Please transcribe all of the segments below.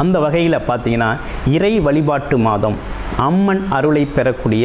அந்த வகையில் பார்த்தீங்கன்னா இறை வழிபாட்டு மாதம். அம்மன் அருளை பெறக்கூடிய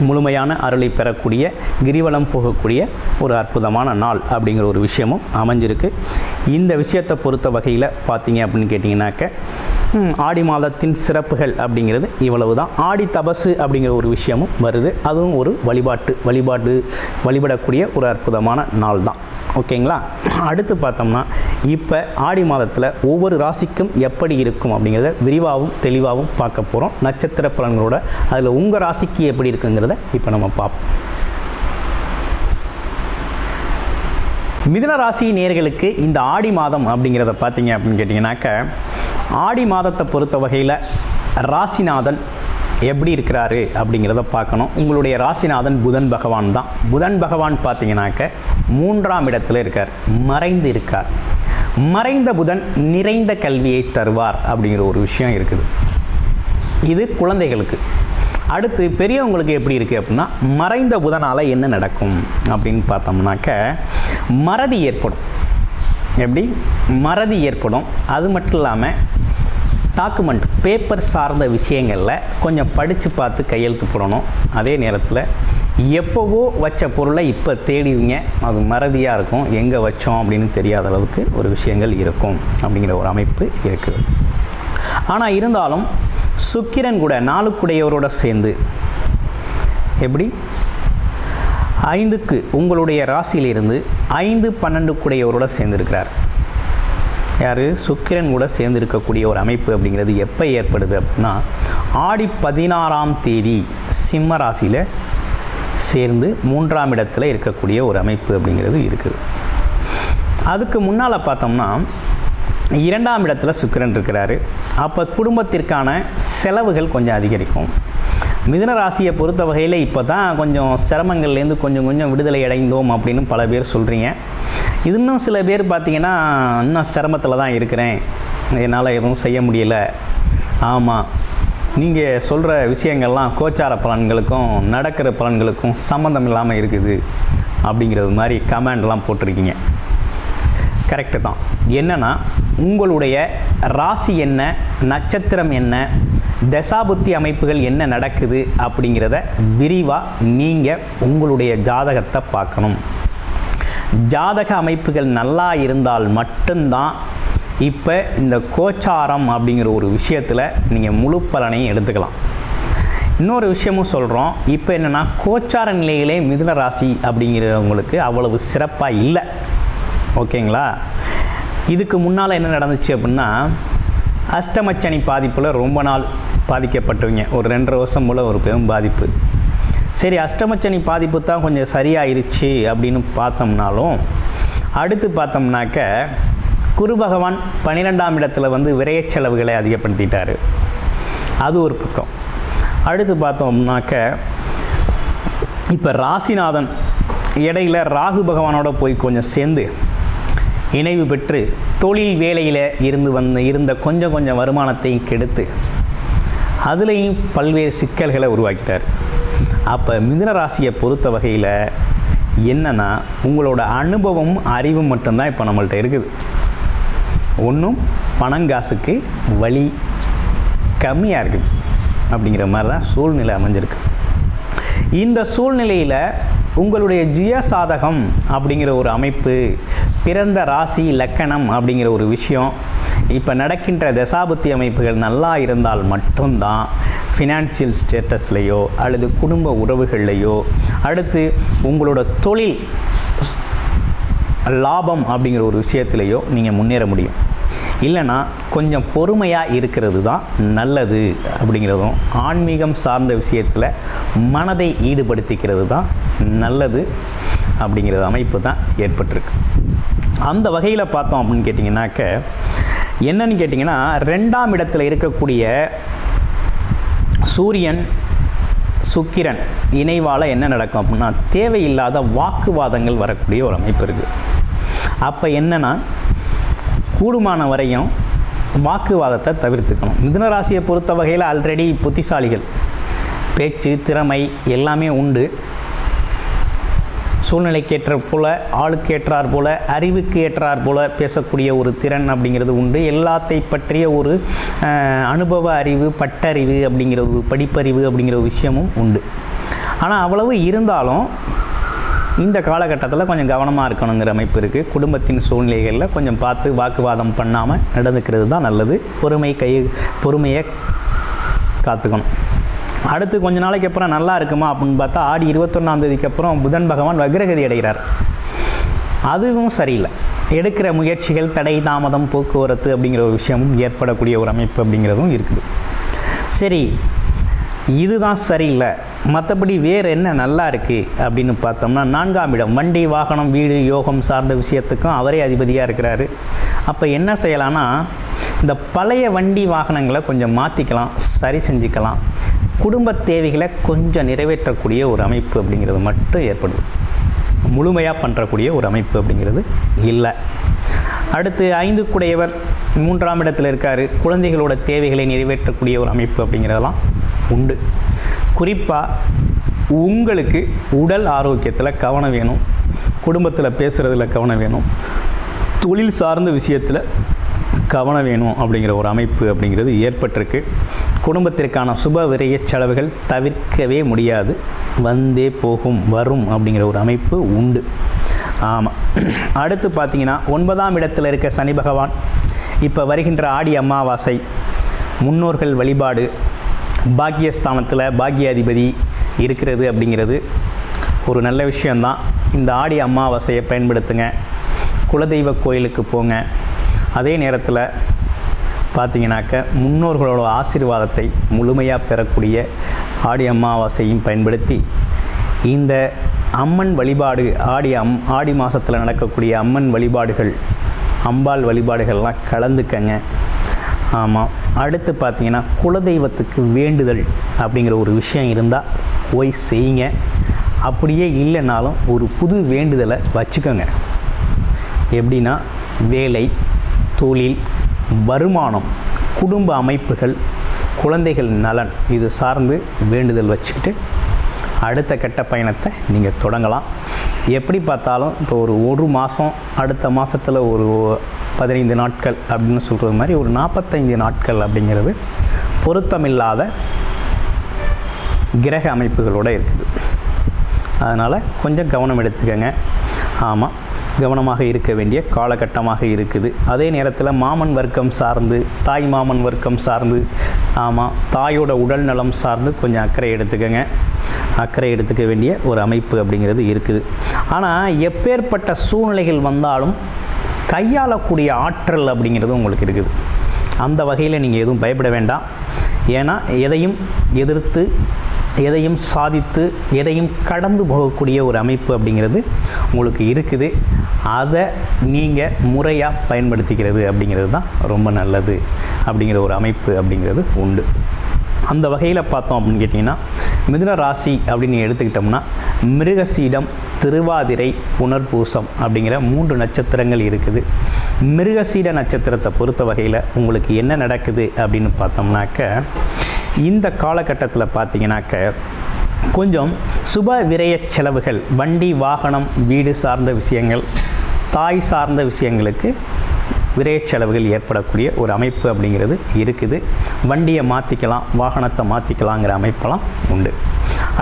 முழுமையான அருளை பெறக்கூடிய கிரிவலம் போகக்கூடிய ஒரு அற்புதமான நாள் அப்படிங்கிற ஒரு விஷயமும் அமைஞ்சிருக்கு. இந்த விஷயத்தை பொறுத்த வகையில் பார்த்தீங்க அப்படின்னு கேட்டிங்கனாக்க ஆடி மாதத்தின் சிறப்புகள் அப்படிங்கிறது இவ்வளவு தான் ஆடி தபசு அப்படிங்கிற ஒரு விஷயமும் வருது. அதுவும் ஒரு வழிபாட்டு வழிபாடு வழிபடக்கூடிய ஒரு அற்புதமான நாள் தான் ஓகேங்களா? அடுத்து பார்த்தோம்னா இப்போ ஆடி மாதத்தில் ஒவ்வொரு ராசிக்கும் எப்படி இருக்கும் அப்படிங்கிறத விரிவாகவும் தெளிவாகவும் பார்க்க போகிறோம் நட்சத்திர பலன்களோட அதில் உங்கள் ராசிக்கு எப்படி இருக்குங்கிறத இப்போ நம்ம பார்ப்போம். மிதுன ராசி நேர்களுக்கு இந்த ஆடி மாதம் அப்படிங்கிறத பார்த்தீங்க அப்படின்னு கேட்டிங்கனாக்க ஆடி மாதத்தை பொறுத்த வகையில் ராசிநாதன் எப்படி இருக்கிறாரு அப்படிங்கிறத பார்க்கணும். உங்களுடைய ராசிநாதன் புதன் பகவான் தான். புதன் பகவான் பார்த்தீங்கன்னாக்க மூன்றாம் இடத்துல இருக்கார். மறைந்து இருக்கார். மறைந்த புதன் நிறைந்த கல்வியை தருவார் அப்படிங்கிற ஒரு விஷயம் இருக்குது. இது குழந்தைகளுக்கு. அடுத்து பெரியவங்களுக்கு எப்படி இருக்குது அப்படின்னா மறைந்த புதனால் என்ன நடக்கும் அப்படின்னு பார்த்தோம்னாக்க மறதி ஏற்படும். எப்படி? மறதி ஏற்படும். அது மட்டும் இல்லாமல் டாக்குமெண்ட் பேப்பர் சார்ந்த விஷயங்களில் கொஞ்சம் படித்து பார்த்து கையெழுத்து போடணும். அதே நேரத்தில் எப்போவோ வச்ச பொருளை இப்போ தேடிவிங்க அது மறதியாக இருக்கும். எங்கே வச்சோம் அப்படின்னு தெரியாத அளவுக்கு ஒரு விஷயங்கள் இருக்கும் அப்படிங்கிற ஒரு அமைப்பு இருக்குது. ஆனால் இருந்தாலும் சுக்கிரன் கூட நாளுக்குடையவரோட சேர்ந்து எப்படி? ஐந்துக்கு உங்களுடைய ராசியிலிருந்து ஐந்து பன்னெண்டு கூடையவரோட சேர்ந்திருக்கிறார். யார்? சுக்கிரன் கூட சேர்ந்து இருக்கக்கூடிய ஒரு அமைப்பு அப்படிங்கிறது எப்போ ஏற்படுது அப்படின்னா ஆடி பதினாறாம் தேதி சிம்ம ராசியில் சேர்ந்து மூன்றாம் இடத்துல இருக்கக்கூடிய ஒரு அமைப்பு அப்படிங்கிறது இருக்குது. அதுக்கு முன்னால் பார்த்தோம்னா இரண்டாம் இடத்துல சுக்கிரன் இருக்கிறாரு. அப்போ குடும்பத்திற்கான செலவுகள் கொஞ்சம் அதிகரிக்கும். மிதுன ராசியை பொறுத்த வகையில் இப்போ தான் கொஞ்சம் சிரமங்கள்லேருந்து கொஞ்சம் கொஞ்சம் விடுதலை அடைந்தோம் அப்படின்னு பல பேர் சொல்கிறீங்க இன்னும் சில பேர் பார்த்தீங்கன்னா இன்னும் சிரமத்தில் தான் இருக்கிறேன். என்னால் எதுவும் செய்ய முடியல. ஆமாம் நீங்கள் சொல்கிற விஷயங்கள்லாம் கோச்சார பலன்களுக்கும் நடக்கிற பலன்களுக்கும் சம்மந்தம் இல்லாமல் இருக்குது. அப்படிங்கிறது மாதிரி கமெண்ட்லாம் போட்டிருக்கீங்க. கரெக்டு தான். என்னென்னா உங்களுடைய ராசி என்ன நட்சத்திரம் என்ன தசாபுத்தி அமைப்புகள் என்ன நடக்குது அப்படிங்கிறத விரிவாக நீங்கள் உங்களுடைய ஜாதகத்தை பார்க்கணும். ஜாதக அமைப்புகள் நல்லா இருந்தால் மட்டும்தான் இப்போ இந்த கோச்சாரம் அப்படிங்கிற ஒரு விஷயத்தில் நீங்கள் முழு பலனையும் எடுத்துக்கலாம். இன்னொரு விஷயமும் சொல்கிறோம் இப்போ என்னென்னா கோச்சார நிலையிலே மிதுன ராசி அப்படிங்கிறவங்களுக்கு அவ்வளவு சிறப்பாக இல்லை. ஓகேங்களா? இதுக்கு முன்னால் என்ன நடந்துச்சு அப்படின்னா அஷ்டமச்சனி பாதிப்பில் ரொம்ப நாள் பாதிக்கப்பட்டவங்க. ஒரு ரெண்டரை வருஷம் போல் ஒரு பெரும் பாதிப்பு. சரி அஷ்டமச்சனி பாதிப்பு தான் கொஞ்சம் சரியாயிருச்சு அப்படின்னு பார்த்தோம்னாலும் அடுத்து பார்த்தோம்னாக்க குரு பகவான் பன்னிரெண்டாம் இடத்துல வந்து விரைய செலவுகளை அதிகப்படுத்திட்டார். அது ஒரு பக்கம். அடுத்து பார்த்தோம்னாக்க இப்போ ராசிநாதன் இடையில ராகு பகவானோட போய் கொஞ்சம் சேர்ந்து இணைவு பெற்று தொழில் வேலையில் இருந்து வந்த இருந்த கொஞ்சம் கொஞ்சம் வருமானத்தையும் கெடுத்து அதுலேயும் பல்வேறு சிக்கல்களை உருவாக்கிட்டார். அப்போ மிதுன ராசியை பொறுத்த வகையில் என்னென்னா உங்களோட அனுபவம் அறிவும் மட்டும்தான் இப்போ நம்மள்கிட்ட இருக்குது. ஒன்றும் பணங்காசுக்கு வழி கம்மியாக இருக்குது. அப்படிங்கிற மாதிரி தான் சூழ்நிலை அமைஞ்சிருக்கு. இந்த சூழ்நிலையில் உங்களுடைய ஜுய சாதகம் அப்படிங்கிற ஒரு அமைப்பு பிறந்த ராசி லக்கணம் அப்படிங்கிற ஒரு விஷயம் இப்போ நடக்கின்ற தசாபுத்தி அமைப்புகள் நல்லா இருந்தால் மட்டும்தான் ஃபினான்சியல் ஸ்டேட்டஸ்லேயோ அல்லது குடும்ப உறவுகள்லையோ அடுத்து உங்களோட தொழில் லாபம் அப்படிங்கிற ஒரு விஷயத்திலையோ நீங்கள் முன்னேற முடியும். இல்லைன்னா கொஞ்சம் பொறுமையாக இருக்கிறது தான் நல்லது அப்படிங்கிறதும் ஆன்மீகம் சார்ந்த விஷயத்தில் மனதை ஈடுபடுத்திக்கிறது தான் நல்லது அப்படிங்கிறது அமைப்பு தான் ஏற்பட்டிருக்கு. அந்த வகையில் பார்த்தோம் அப்படின்னு கேட்டிங்கனாக்க என்னன்னு கேட்டிங்கன்னா ரெண்டாம் இடத்துல இருக்கக்கூடிய சூரியன் சுக்கிரன் இணைவால் என்ன நடக்கும் அப்படின்னா தேவையில்லாத வாக்குவாதங்கள் வரக்கூடிய ஒரு அமைப்பு இருக்குது அப்போ என்னன்னா கூடுமான வரையும் வாக்குவாதத்தை தவிர்த்துக்கணும். மிதுன ராசியை பொறுத்த வகையில் ஆல்ரெடி புத்திசாலிகள். பேச்சு திறமை எல்லாமே உண்டு. சூழ்நிலைக்கேற்ற போல ஆளுக்கு ஏற்றார் போல அறிவுக்கு ஏற்றார் போல பேசக்கூடிய ஒரு திறன் அப்படிங்கிறது உண்டு. எல்லாத்தை பற்றிய ஒரு அனுபவ அறிவு பட்டறிவு அப்படிங்கிற ஒரு படிப்பறிவு அப்படிங்கிற ஒரு விஷயமும் உண்டு. ஆனால் அவ்வளவு இருந்தாலும் இந்த காலகட்டத்தில் கொஞ்சம் கவனமாக இருக்கணுங்கிற அமைப்பு இருக்குது குடும்பத்தின் சூழ்நிலைகளில் கொஞ்சம் பார்த்து வாக்குவாதம் பண்ணாமல் நடந்துக்கிறது தான் நல்லது. பொறுமை கை பொறுமையை காத்துக்கணும். அடுத்து கொஞ்ச நாளைக்கு அப்புறம் நல்லா இருக்குமா அப்படின்னு பார்த்தா ஆடி இருபத்தொன்னாம் தேதிக்கு அப்புறம் புதன் பகவான் வக்ரகதி அடைகிறார். அதுவும் சரியில்லை. எடுக்கிற முயற்சிகள் தடை தாமதம் போக்குவரத்து அப்படிங்கிற ஒரு விஷயமும் ஏற்படக்கூடிய ஒரு அமைப்பு அப்படிங்கிறதும் இருக்குது. சரி இதுதான் சரியில்லை. மற்றபடி வேறு என்ன நல்லா இருக்குது அப்படின்னு பார்த்தோம்னா நான்காம் இடம் வண்டி வாகனம் வீடு யோகம் சார்ந்த விஷயத்துக்கும் அவரே அதிபதியாக இருக்கிறாரு. அப்போ என்ன செய்யலாம்னா இந்த பழைய வண்டி வாகனங்களை கொஞ்சம் மாற்றிக்கலாம் சரி செஞ்சுக்கலாம். குடும்ப தேவைகளை கொஞ்சம் நிறைவேற்றக்கூடிய ஒரு அமைப்பு அப்படிங்கிறது மட்டும் ஏற்படுது முழுமையாக பண்ணுறக்கூடிய ஒரு அமைப்பு அப்படிங்கிறது இல்லை. அடுத்து ஐந்து குடையவர் மூன்றாம் இடத்தில் இருக்கார். குழந்தைகளோட தேவைகளை நிறைவேற்றக்கூடிய ஒரு அமைப்பு அப்படிங்கிறதெல்லாம் உண்டு. குறிப்பாக உங்களுக்கு உடல் ஆரோக்கியத்தில் கவனம் வேணும் குடும்பத்தில் பேசுகிறதுல கவனம் வேணும் தொழில் சார்ந்த விஷயத்தில் கவனம் வேணும் அப்படிங்கிற ஒரு அமைப்பு அப்படிங்கிறது ஏற்பட்டிருக்கு. குடும்பத்திற்கான சுப விரைய செலவுகள் தவிர்க்கவே முடியாது வந்தே போகும் வரும் அப்படிங்கிற ஒரு அமைப்பு உண்டு. ஆமாம் அடுத்து பார்த்தீங்கன்னா ஒன்பதாம் இடத்தில் இருக்க சனி பகவான் இப்போ வருகின்ற ஆடி அமாவாசை முன்னோர்கள் வழிபாடு பாக்கியஸ்தானத்தில் பாக்கியாதிபதி இருக்கிறது அப்படிங்கிறது ஒரு நல்ல விஷயந்தான் இந்த ஆடி அமாவாசையை பயன்படுத்துங்க. குலதெய்வ கோயிலுக்கு போங்க. அதே நேரத்தில் பார்த்தீங்கன்னாக்க முன்னோர்களோட ஆசீர்வாதத்தை முழுமையாக பெறக்கூடிய ஆடி அமாவாசையும் பயன்படுத்தி இந்த அம்மன் வழிபாடு ஆடி அம் ஆடி மாதத்தில் நடக்கக்கூடிய அம்மன் வழிபாடுகள் அம்பாள் வழிபாடுகள்லாம் கலந்துக்கங்க. ஆமாம் அடுத்து பார்த்தீங்கன்னா குலதெய்வத்துக்கு வேண்டுதல் அப்படிங்கிற ஒரு விஷயம் இருந்தால் போய் செய்யுங்க. அப்படியே இல்லைனாலும் ஒரு புது வேண்டுதலை வச்சுக்கோங்க. எப்படின்னா வேலை தொழில் வருமானம் குடும்ப அமைப்புகள் குழந்தைகள் நலன் இது சார்ந்து வேண்டுதல் வச்சுக்கிட்டு அடுத்த கட்ட பயணத்தை நீங்கள் தொடங்கலாம். எப்படி பார்த்தாலும் இப்போ ஒரு ஒரு மாதம் அடுத்த மாதத்தில் ஒரு பதினைந்து நாட்கள் அப்படின்னு சொல்கிறது மாதிரி ஒரு நாற்பத்தைந்து நாட்கள் அப்படிங்கிறது பொருத்தமில்லாத கிரக அமைப்புகளோடு இருக்குது. அதனால் கொஞ்சம் கவனம் எடுத்துக்கங்க. ஆமாம் கவனமாக இருக்க வேண்டிய காலகட்டமாக இருக்குது. அதே நேரத்தில் மாமன் வர்க்கம் சார்ந்து தாய் மாமன் வர்க்கம் சார்ந்து ஆமாம் தாயோட உடல் நலம் சார்ந்து கொஞ்சம் அக்கறை எடுத்துக்கங்க. அக்கறை எடுத்துக்க வேண்டிய ஒரு அமைப்பு அப்படிங்கிறது இருக்குது. ஆனால் எப்பேற்பட்ட சூழ்நிலைகள் வந்தாலும் கையாளக்கூடிய ஆற்றல் அப்படிங்கிறது உங்களுக்கு இருக்குது. அந்த வகையில் நீங்கள் எதுவும் பயப்பட வேண்டாம். ஏன்னா எதையும் எதிர்த்து எதையும் சாதித்து எதையும் கடந்து போகக்கூடிய ஒரு அமைப்பு அப்படிங்கிறது உங்களுக்கு இருக்குது. அதை நீங்கள் முறையாக பயன்படுத்திக்கிறது அப்படிங்கிறது தான் ரொம்ப நல்லது அப்படிங்கிற ஒரு அமைப்பு அப்படிங்கிறது உண்டு. அந்த வகையில் பார்த்தோம் அப்படின்னு கேட்டிங்கன்னா மிதுன ராசி அப்படின்னு எடுத்துக்கிட்டோம்னா மிருகசீடம் திருவாதிரை புனர்பூசம் அப்படிங்கிற மூன்று நட்சத்திரங்கள் இருக்குது. மிருகசீட நட்சத்திரத்தை பொறுத்த வகையில் உங்களுக்கு என்ன நடக்குது அப்படின்னு பார்த்தோம்னாக்க இந்த காலகட்டத்தில் பார்த்தீங்கன்னாக்க கொஞ்சம் சுப விரய செலவுகள் வண்டி வாகனம் வீடு சார்ந்த விஷயங்கள் தாய் சார்ந்த விஷயங்களுக்கு விரைய செலவுகள் ஏற்படக்கூடிய ஒரு அமைப்பு அப்படிங்கிறது இருக்குது. வண்டியை மாற்றிக்கலாம் வாகனத்தை மாற்றிக்கலாங்கிற அமைப்பெல்லாம் உண்டு.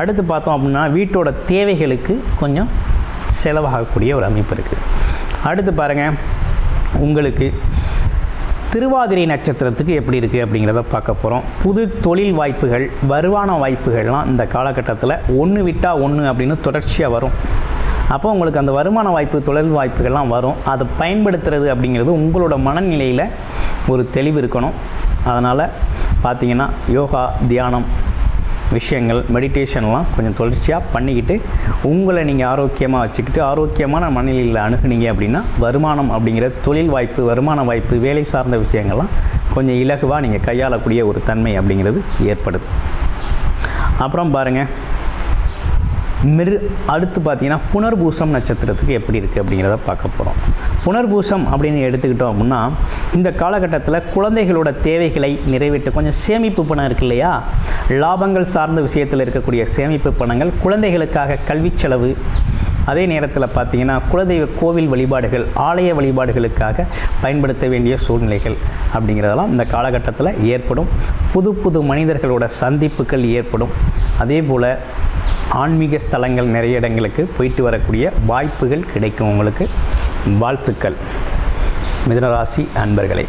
அடுத்து பார்த்தோம் அப்படின்னா வீட்டோட தேவைகளுக்கு கொஞ்சம் செலவாகக்கூடிய ஒரு அமைப்பு இருக்குது அடுத்து பாருங்கள் உங்களுக்கு திருவாதிரை நட்சத்திரத்துக்கு எப்படி இருக்குது அப்படிங்கிறத பார்க்க போகிறோம் புது தொழில் வாய்ப்புகள் வருமான வாய்ப்புகள்லாம் இந்த காலகட்டத்தில் ஒன்று விட்டால் ஒன்று அப்படின்னு தொடர்ச்சியாக வரும். அப்போ உங்களுக்கு அந்த வருமான வாய்ப்பு தொழில் வாய்ப்புகள்லாம் வரும். அதை பயன்படுத்துறது அப்படிங்கிறது உங்களோட மனநிலையில் ஒரு தெளிவு இருக்கணும். அதனால் பார்த்தீங்கன்னா யோகா தியானம் விஷயங்கள் மெடிடேஷன்லாம் கொஞ்சம் தொடர்ச்சியாக பண்ணிக்கிட்டு உங்களை நீங்கள் ஆரோக்கியமாக வச்சுக்கிட்டு ஆரோக்கியமான மனநிலையில் அணுகுனீங்க அப்படின்னா வருமானம் அப்படிங்கிற தொழில் வாய்ப்பு வருமான வாய்ப்பு வேலை சார்ந்த விஷயங்கள்லாம் கொஞ்சம் இலகுவாக நீங்கள் கையாளக்கூடிய ஒரு தன்மை அப்படிங்கிறது ஏற்படுது. அப்புறம் பாருங்கள் மிரு அடுத்து பார்த்தீங்கன்னா புனர்பூசம் நட்சத்திரத்துக்கு எப்படி இருக்குது அப்படிங்கிறத பார்க்க போகிறோம் புனர்பூசம் அப்படின்னு எடுத்துக்கிட்டோம் அப்படின்னா இந்த காலகட்டத்தில் குழந்தைகளோட தேவைகளை நிறைவேற்ற கொஞ்சம் சேமிப்பு பணம் இருக்கு இல்லையா? லாபங்கள் சார்ந்த விஷயத்தில் இருக்கக்கூடிய சேமிப்பு பணங்கள் குழந்தைகளுக்காக கல்வி செலவு. அதே நேரத்தில் பார்த்தீங்கன்னா குலதெய்வ கோவில் வழிபாடுகள் ஆலய வழிபாடுகளுக்காக பயன்படுத்த வேண்டிய சூழ்நிலைகள் அப்படிங்கிறதெல்லாம் இந்த காலகட்டத்தில் ஏற்படும். புது புது மனிதர்களோட சந்திப்புகள் ஏற்படும். அதே போல் ஆன்மீக ஸ்தலங்கள் நிறைய இடங்களுக்கு போயிட்டு வரக்கூடிய வாய்ப்புகள் கிடைக்கும் உங்களுக்கு. வாழ்த்துக்கள். மிதனராசி அன்பர்களே.